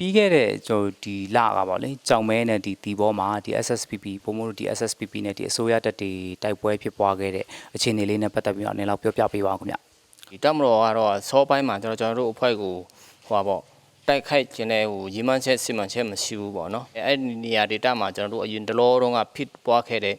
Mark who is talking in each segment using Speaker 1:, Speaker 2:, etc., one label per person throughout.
Speaker 1: ပြီးခဲ့တဲ့ကျွန်တော်ဒီလကပါလေကြောင်မဲနဲ့ဒီဒီဘောမှာဒီ SSPP ပုံမို့လို့ဒီ SSPP နဲ့ဒီအစိုးရတက်တွေတိုက်ပွဲဖြစ်ပွားခဲ့တဲ့အခြေအနေလေးနဲ့ပတ်သက်ပြီးတော့အနေလောက်ပြောပြပေးပါဦးခင်ဗျ
Speaker 2: ဒီတက်မတော်ကတော့စောပိုင်းမှာကျွန်တော်ကျွန်တော်တို့အဖွဲ့ကိုဟိုပါပေါ့တိုက်ခိုက်ခြင်းတဲ့ဟိုရီမန်းချက်စီမံချက်မရှိဘူးပေါ့နော်အဲအဲ့ဒီနေရာဒေတာမှာကျွန်တော်တို့အရင်တလောတုန်းကဖြစ်ပွားခဲ့တဲ့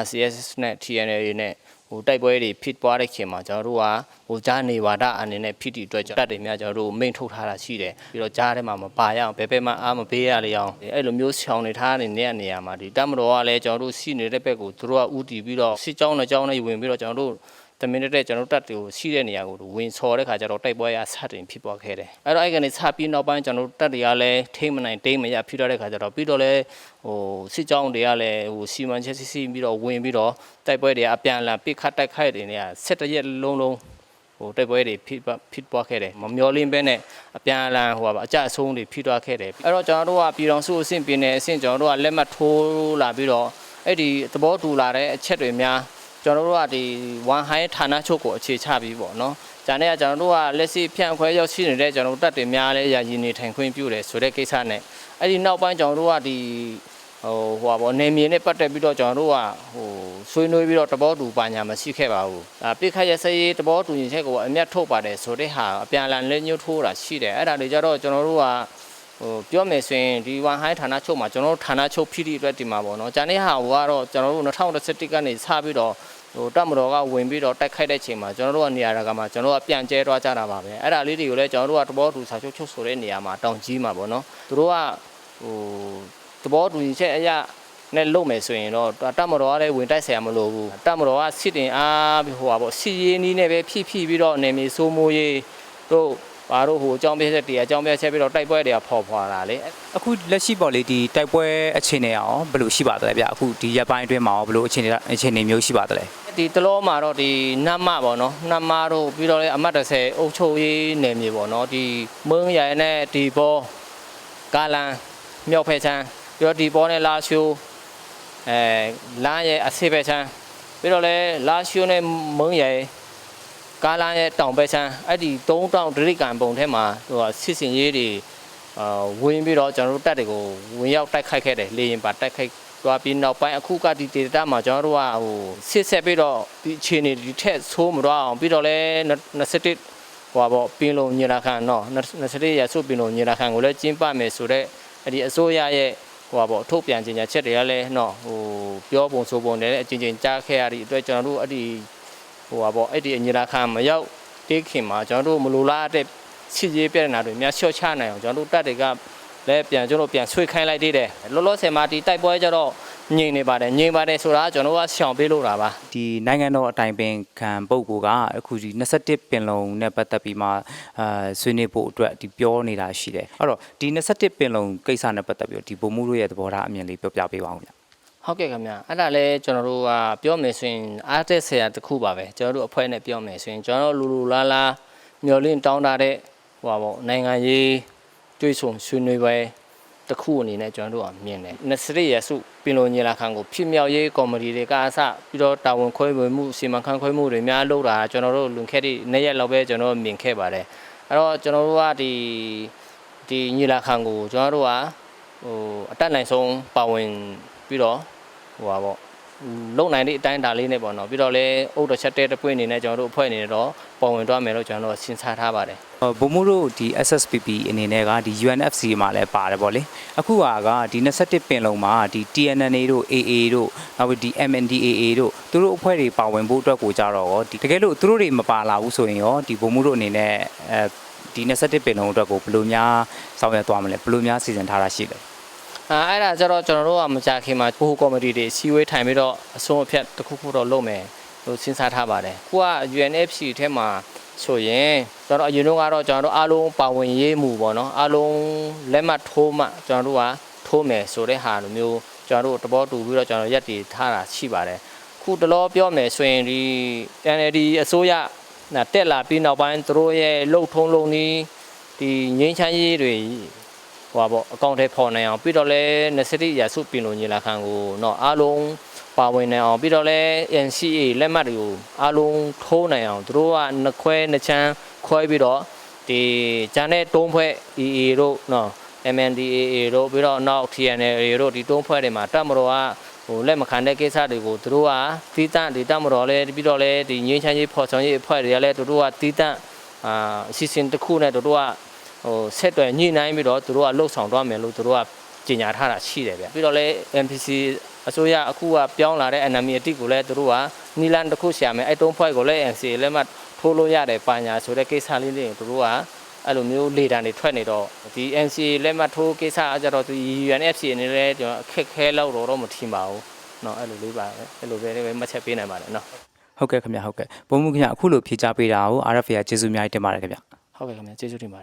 Speaker 2: RCS နဲ့ TNL နဲ့ ဟိုတိုက်ပွဲတွေဖြစ်ပွားတဲ့ချိန်မှာကျွန်တော်တို့ကဟိုကြားနေဝါဒအနေနဲ့ဖြစ်တည်အတွက်တက်တွေများကျွန်တော်တို့မိန်ထုတ်ထားတာရှိတယ်ပြီးတော့ကြားထဲမှာမပါရအောင်ဘယ်ဘက်မှအားမပေးရလေအောင်အဲ့လိုမျိုးဆောင်နေထားနေတဲ့နေရာမှာဒီတက်မတော်ကလည်းကျွန်တော်တို့ရှိနေတဲ့ဘက်ကိုသူတို့ကဥတီပြီးတော့စစ်ကြောင်းနဲ့ကြောင်းနဲ့ဝင်ပြီးတော့ကျွန်တော်တို့ တမင်တက်တဲ့ကျွန်တော်တို့တက်တွေကိုရှိတဲ့နေရာကိုဝင်ဆော်တဲ့ခါကျတော့တိုက်ပွဲရစတင်ဖြစ်ပေါ်ခဲ့တယ်အဲ့တော့အဲ့ကနေစပြီးနောက်ပိုင်းကျွန်တော်တို့တက်တွေကလည်းထိမ့်မနိုင်တိမ့်မရဖြစ်တော့တဲ့ခါကျတော့ပြီးတော့လဲဟိုစစ်ကြောင်းတွေကလည်းဟိုစီမံချက်စစ်စစ်ပြီးတော့ဝင်ပြီးတော့တိုက်ပွဲတွေအပြန်အလှန်ပိတ်ခတ်တိုက်ခိုက်တွေနေရ7ရက်လုံးလုံးဟိုတိုက်ပွဲတွေဖြစ်ဖြစ်ပွားခဲ့တယ်မမျောလင်းပဲနဲ့အပြန်အလှန်ဟိုပါအကြအဆုံးတွေဖြစ်သွားခဲ့တယ်အဲ့တော့ကျွန်တော်တို့ကပြည်တော်စုအဆင့်ပြင်းနေအဆင့်ကျွန်တော်တို့ကလက်မှတ်ထိုးလာပြီးတော့အဲ့ဒီသဘောတူလာတဲ့အချက်တွေများ ကျွန်တော်တို့ကဒီ1 high ဌာနချုပ်ကိုအခြေချပြီးပေါ့နော်။ဂျာနဲ့ကကျွန်တော်တို့ကလက်ရှိဖြန့်ခွဲရောက်ရှိနေတဲ့ကျွန်တော်တို့တက်တွေများလဲရာရင်နေထိုင်ခွင့်ပြုတယ်ဆိုတဲ့ကိစ္စနဲ့အဲ့ဒီနောက်ပိုင်းကျွန်တော်တို့ကဒီဟိုဟိုပါဘောနေမြေနဲ့ပတ်သက်ပြီးတော့ကျွန်တော်တို့ကဟိုဆွေးနွေးပြီးတော့တဘောတူပါညာမရှိခဲ့ပါဘူး။အပိခတ်ရစရေးတဘောတူညီချက်ကိုအမျက်ထုတ်ပါတယ်ဆိုတဲ့ဟာအပြန်အလှန်လက်ညှိုးထိုးတာရှိတယ်။အဲ့ဒါတွေကြတော့ကျွန်တော်တို့က ဟိုပြောမယ်ဆိုရင်ဒီဝန်ဟိုင်းဌာနချုပ်မှာကျွန်တော်တို့ဌာနချုပ်ဖိတိအတွက်ဒီမှာပေါ့နော်။ဂျာနေဟာဟိုကတော့ကျွန်တော်တို့2021ကနေစပြီးတော့ဟိုတက်မတော်ကဝင်ပြီးတော့တိုက်ခိုက်တဲ့ချိန်မှာကျွန်တော်တို့ကနေရာကမှာကျွန်တော်တို့ကပြန်ကျဲသွားကြတာပါပဲ။အဲ့ဒါလေးတွေကိုလည်းကျွန်တော်တို့ကတဘောတူစာချုပ်ချုပ်ဆိုတဲ့နေရာမှာတောင်ကြီးမှာပေါ့နော်။သူတို့ကဟိုတဘောတူညီချက်အရာနဲ့လုပ်မယ်ဆိုရင်တော့တက်မတော်ကလည်းဝင်တိုက်ဆရာမလိုဘူး။တက်မတော်ကစစ်တင်အားပြီးဟိုပါပေါ့စီရေးနီးနဲ့ပဲဖြည့်ဖြည့်ပြီးတော့နေမြေစိုးမိုးရေးတို့ ဘာတို့ဟိုအကြောင်းပြချက်တရားအကြောင်းပြချက်ပြီးတော့တိုက်ပွဲတွေကဖော်ဖွာတာလေ
Speaker 1: အခုလက်ရှိပေါ့လေဒီတိုက်ပွဲအခြေအနေရောဘယ်လိုရှိပါသလဲဗျအခုဒီရက်ပိုင်းအတွင်းမှာရောဘယ်လိုအခြေအနေအခြေအနေမျိုးရှိပါသလဲ
Speaker 2: ဒီတလောမှာတော့ဒီနတ်မပေါ့နော်နတ်မတို့ပြီးတော့လည်းအမတ်30အုပ်ချုပ်ရေးနယ်မြေပေါ့နော်ဒီမင်းရယ်နဲ့ဒီဘောကာလန်မြောက်ဖက်ချမ်းပြီးတော့ဒီဘောနဲ့လာရှိုးအဲလမ်းရဲ့အဆေးဖက်ချမ်းပြီးတော့လည်းလာရှိုးနဲ့မင်းရယ် ကာလန်ရဲ့တောင်ဖက်ချမ်းအဲ့ဒီ၃တောင်ဒရိကန်ပုံထဲမှာဟိုစစ်စင်ရေးတွေအာဝင်ပြီးတော့ကျွန်တော်တို့တပ်တွေကိုဝင်ရောက်တိုက်ခိုက်ခဲ့တယ်လေရင်ပါတိုက်ခိုက်သွားပြီးနောက်ပိုင်းအခုကဒီဒေတာမှာကျွန်တော်တို့ကဟိုဆစ်ဆက်ပြီးတော့ဒီအခြေအနေဒီထက်ဆိုးမတော့အောင်ပြီးတော့လဲ21ဟိုပါပေါ့ပင်လုံညီလာခံတော့21ရဆုပင်လုံညီလာခံကိုလည်းကျင်းပမယ်ဆိုတော့အဲ့ဒီအစိုးရရဲ့ဟိုပါပေါ့ထုတ်ပြန်ကြေညာချက်တွေကလည်းနော်ဟိုပြောပုံဆိုပုံနဲ့အချင်းချင်းကြားခဲ့ရတဲ့အတွက်ကျွန်တော်တို့အဲ့ဒီ ဟိုပါပေါ့အဲ့ဒီညီလာခံမရောက်တေးခင်မှာကျွန်တော်တို့မလိုလားတဲ့စစ်ရေးပြဿနာတွေများလျှော့ချနိုင်အောင်ကျွန်တော်တို့တက်တွေကလည်းပြန်ကျွန်တော်ပြန်ဆွေးခိုင်းလိုက်သေးတယ်လောလောဆယ်မှာဒီတိုက်ပွဲကြတော့ငြိမ်နေပါတယ်ငြိမ်ပါတယ်ဆိုတာကျွန်တော်ကရှောင်ပေးလို့တာပါ
Speaker 1: ဒီနိုင်ငံတော်အတိုင်ပင်ခံပုဂ္ဂိုလ်ကအခုဒီ21ပင်လုံနဲ့ပတ်သက်ပြီးမှအာဆွေးနွေးဖို့အတွက်ဒီပြောနေတာရှိတယ်အဲ့တော့ဒီ21ပင်လုံကိစ္စနဲ့ပတ်သက်ပြီးတော့ဒီဗိုလ်မှုတို့ရဲ့သဘောထားအမြင်လေးပြောပြပေးပါဦးဗျ
Speaker 2: ဟုတ်ကဲ့ခင်ဗျအဲ့ဒါလည်းကျွန်တော်တို့ကပြောမယ်ဆိုရင်အားတက်ဆရာတစ်ခုပါပဲကျွန်တော်တို့အဖွဲ့နဲ့ပြောမယ်ဆိုရင်ကျွန်တော်တို့လူလူလားလားမျော်လင့်တောင်းတတဲ့ဟိုပါပေါ့နိုင်ငံရေးတွေးဆုံဆွေးနွေးပွဲတစ်ခုအနေနဲ့ကျွန်တော်တို့ကမြင်တယ်20ရက်စုပင်လုံညီလာခံကိုဖြစ်မြောက်ရေးကော်မတီတွေကအစပြီးတော့တာဝန်ခွဲဝေမှုစီမံခန့်ခွဲမှုတွေများလုပ်တာကျွန်တော်တို့လွန်ခဲ့တဲ့နေ့ရက်လောက်ပဲကျွန်တော်တို့မြင်ခဲ့ပါတယ်အဲ့တော့ကျွန်တော်တို့ကဒီဒီညီလာခံကိုကျွန်တော်တို့ကဟိုအတက်နိုင်ဆုံးပါဝင် ပြီးတော့ဟိုပါပေါ့လုံနိုင်တဲ့အတိုင်းဒါလေးနဲ့ပေါ့နော်ပြီးတော့လည်းအုတ်တော်ချက်တဲ့တပွင့်အနေနဲ့ကျွန်တော်တို့အဖွဲ့အနေနဲ့တော့ပေါ်ဝင်သွားမယ်လို့ကျွန်တော်တို့စဉ်းစားထားပါတယ်
Speaker 1: အော်ဗိုလ်မှုတို့ဒီ SSPP အနေနဲ့ကဒီ UNFC မှာလည်းပါတယ်ဗောလေအခုဟာကဒီ21ပင်လုံမှာဒီ TNNA တို့ AA တို့နောက်ပြီးဒီ MNDAA တို့သူတို့အဖွဲ့တွေပါဝင်ဖို့အတွက်ကိုကြတော့ရောဒီတကယ်လို့သူတို့တွေမပါလာဘူးဆိုရင်ရောဒီဗိုလ်မှုတို့အနေနဲ့အဲဒီ21ပင်လုံအတွက်ကိုဘယ်လိုများဆောင်ရွက်သွားမလဲဘယ်လိုများစီစဉ်ထားတာရှိလဲ
Speaker 2: အဲအဲ့ဒါကြတော့ကျွန်တော်တို့ကမကြခင်မှာဘိုးကော်မတီတွေစီဝေးထိုင်ပြီးတော့အဆုံးအဖြတ်တစ်ခုခုတော့လုပ်မယ်လို့စဉ်းစားထားပါတယ်ခုက UNFC ထဲမှာဆိုရင်ကျွန်တော်အရင်တော့ကတော့ကျွန်တော်တို့အားလုံးပါဝင်ရေးမှုပေါ့နော်အားလုံးလက်မှတ်ထိုးမှကျွန်တော်တို့ကထိုးမယ်ဆိုတဲ့ဟာလိုမျိုးကျွန်တော်တို့တဘောတူပြီးတော့ကျွန်တော်ရက်တည်ထားတာရှိပါတယ်ခုတလောပြောမယ်ဆိုရင်ဒီ NLD အစိုးရနာတက်လာပြီးနောက်ပိုင်းသူတို့ရဲ့လှုပ်ထုံးလုံးနီးဒီငင်းချမ်းရေးတွေ ဟိုပါပေါ့အကောင့်ထဲပေါ်နိုင်အောင်ပြီးတော့လဲ20ရာစုပြင်လို့ညီလာခံကိုတော့အားလုံးပါဝင်နိုင်အောင်ပြီးတော့လဲ NCA လက်မှတ်တွေကိုအားလုံးထိုးနိုင်အောင်သူတို့ကနှစ်ခွဲနှစ်ချမ်းခွဲပြီးတော့ဒီဂျန်တဲ့တုံးဖွဲ့ EA တို့နော် MNDAA တို့ပြီးတော့နောက် TNLA တို့ဒီတုံးဖွဲ့တွေမှာတပ်မတော်ကဟိုလက်မခံတဲ့ကိစ္စတွေကိုသူတို့ကတီးတန့်ဒီတပ်မတော်လဲပြီးတော့လဲဒီငင်းချမ်းရေးဖော်ဆောင်ရေးအဖွဲ့တွေကလည်းသူတို့ကတီးတန့်အာအစီအစဉ်တစ်ခုနဲ့သူတို့က ဟိုဆက်တွယ်ညှိနှိုင်းပြီးတော့သူတို့ကလှုပ်ဆောင်သွားမယ်လို့သူတို့ကကြေညာထားတာရှိတယ်ဗျပြီးတော့လဲ MPC အစိုးရအခုကပြောင်းလာတဲ့ NMI အတိတ်ကိုလည်းသူတို့ကနီလန်တစ်ခုရှာမယ်အဲ့တုံးဖွဲ့ကိုလည်း NCA လက်မှတ်ထိုးလို့ရတယ်ပါညာဆိုတဲ့ကိစ္စလေးတွေသူတို့က အဲ့လိုမျိုးလေတံတွေထွက်နေတော့ဒီ NCA လက်မှတ်ထိုးကိစ္စအကြတော့ဒီ UNFC အနေနဲ့ကျွန်တော်အခက်ခဲလောက်တော့တော့မထင်ပါဘူးเนาะအဲ့လိုလေးပါပဲအဲ့လိုပဲပဲမှတ်ချက်ပေးနိုင်ပါတယ်เนาะ
Speaker 1: ဟုတ်ကဲ့ခင်ဗျာဟုတ်ကဲ့ဘုံမှုခင်ဗျာအခုလိုဖြေချပေးတာကို RFA ကကျေးဇူးအများကြီးတင်ပါတယ်ခင်ဗျာ
Speaker 2: ဟုတ်ကဲ့ခင်ဗျာကျေးဇူးတင်ပါတယ်